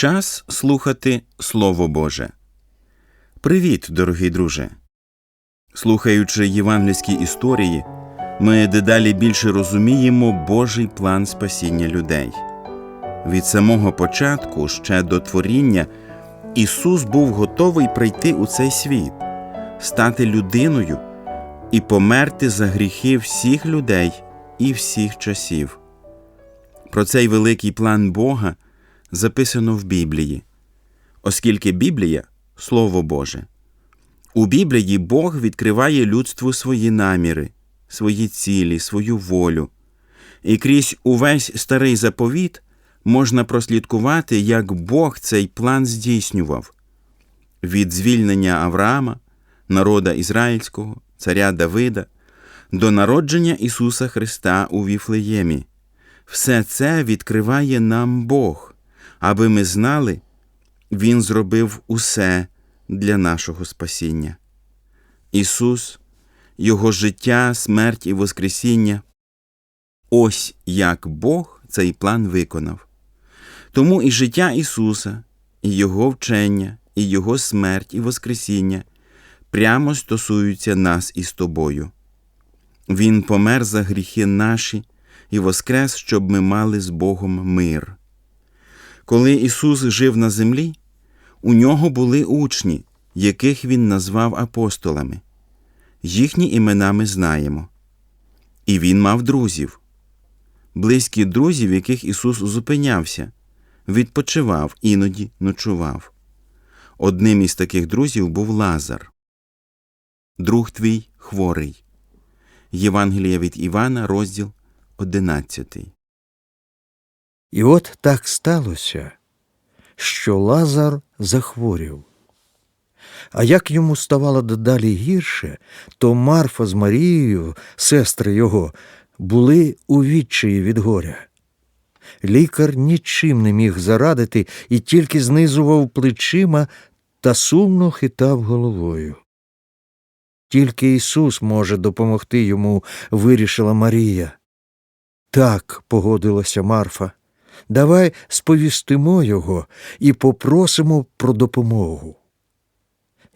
Час слухати Слово Боже. Привіт, дорогий друже. Слухаючи євангельські історії, ми дедалі більше розуміємо Божий план спасіння людей. Від самого початку, ще до творіння, Ісус був готовий прийти у цей світ, стати людиною і померти за гріхи всіх людей і всіх часів. Про цей великий план Бога записано в Біблії, оскільки Біблія Слово Боже. У Біблії Бог відкриває людству свої наміри, свої цілі, свою волю. І крізь увесь старий заповіт можна прослідкувати, як Бог цей план здійснював від звільнення Авраама, народа ізраїльського, царя Давида, до народження Ісуса Христа у Віфлеємі. Все це відкриває нам Бог, аби ми знали, Він зробив усе для нашого спасіння. Ісус, Його життя, смерть і Воскресіння. Ось як Бог цей план виконав. Тому і життя Ісуса, і Його вчення, і Його смерть і Воскресіння прямо стосуються нас із тобою. Він помер за гріхи наші і воскрес, щоб ми мали з Богом мир. Коли Ісус жив на землі, у нього були учні, яких Він назвав апостолами. Їхні імена ми знаємо. І Він мав друзів, близькі друзі, в яких Ісус зупинявся, відпочивав, іноді ночував. Одним із таких друзів був Лазар, друг твій хворий. Євангелія від Івана, розділ 11. І от так сталося, що Лазар захворів. А як йому ставало дедалі гірше, то Марфа з Марією, сестри його, були у відчаї від горя. Лікар нічим не міг зарадити і тільки знизував плечима та сумно хитав головою. Тільки Ісус може допомогти йому, вирішила Марія. Так, погодилася Марфа. Давай сповістимо його і попросимо про допомогу.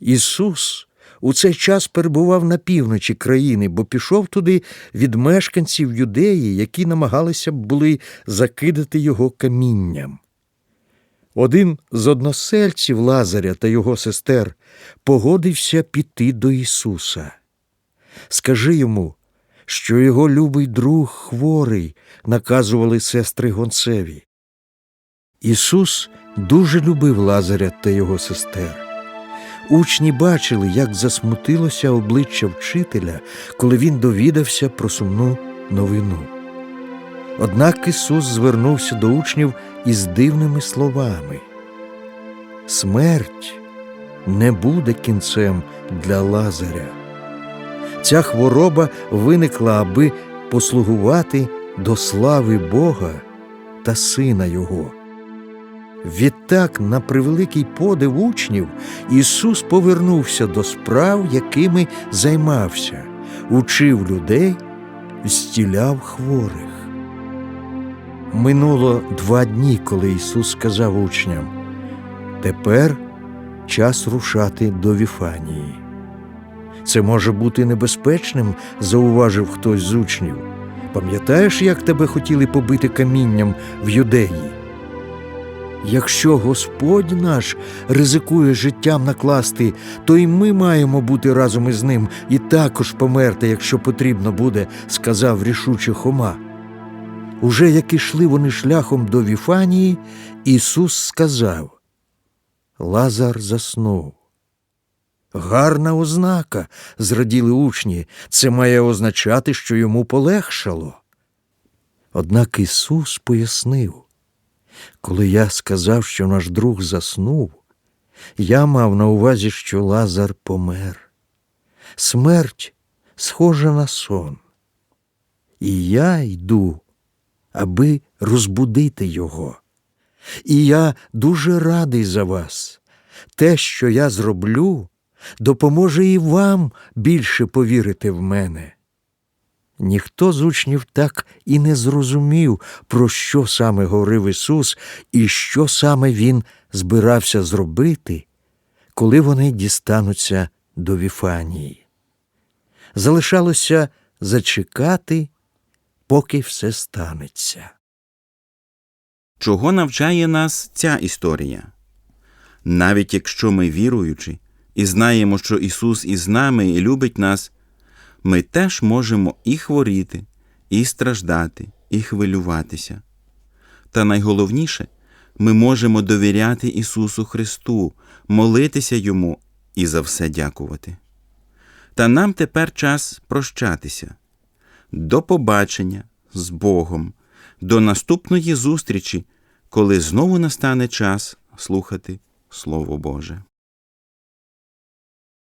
Ісус у цей час перебував на півночі країни, бо пішов туди від мешканців юдеї, які намагалися були закидати його камінням. Один з односельців Лазаря та його сестер погодився піти до Ісуса. Скажи йому, що його любий друг хворий, наказували сестри гонцеві. Ісус дуже любив Лазаря та його сестер. Учні бачили, як засмутилося обличчя вчителя, коли він довідався про сумну новину. Однак Ісус звернувся до учнів із дивними словами. Смерть не буде кінцем для Лазаря. Ця хвороба виникла, аби послугувати до слави Бога та Сина Його. Відтак, на превеликий подив учнів, Ісус повернувся до справ, якими займався, учив людей, зціляв хворих. Минуло два дні, коли Ісус сказав учням Тепер час рушати до Віфанії. Це може бути небезпечним, зауважив хтось з учнів. Пам'ятаєш, як тебе хотіли побити камінням в юдеї? Якщо Господь наш ризикує життям накласти, то й ми маємо бути разом із ним і також померти, якщо потрібно буде, сказав рішуче Хома. Уже як ішли вони шляхом до Віфанії, Ісус сказав Лазар заснув. Гарна ознака, зраділи учні, це має означати, що йому полегшало. Однак Ісус пояснив, коли я сказав, що наш друг заснув, я мав на увазі, що Лазар помер. Смерть схожа на сон. І я йду, аби розбудити його. І я дуже радий за вас. Те, що я зроблю, допоможе і вам більше повірити в мене. Ніхто з учнів так і не зрозумів, про що саме говорив Ісус і що саме Він збирався зробити, коли вони дістануться до Віфанії. Залишалося зачекати, поки все станеться. Чого навчає нас ця історія? Навіть якщо ми віруючі і знаємо, що Ісус із нами і любить нас, ми теж можемо і хворіти, і страждати, і хвилюватися. Та найголовніше, ми можемо довіряти Ісусу Христу, молитися Йому і за все дякувати. Та нам тепер час прощатися. До побачення з Богом, до наступної зустрічі, коли знову настане час слухати Слово Боже.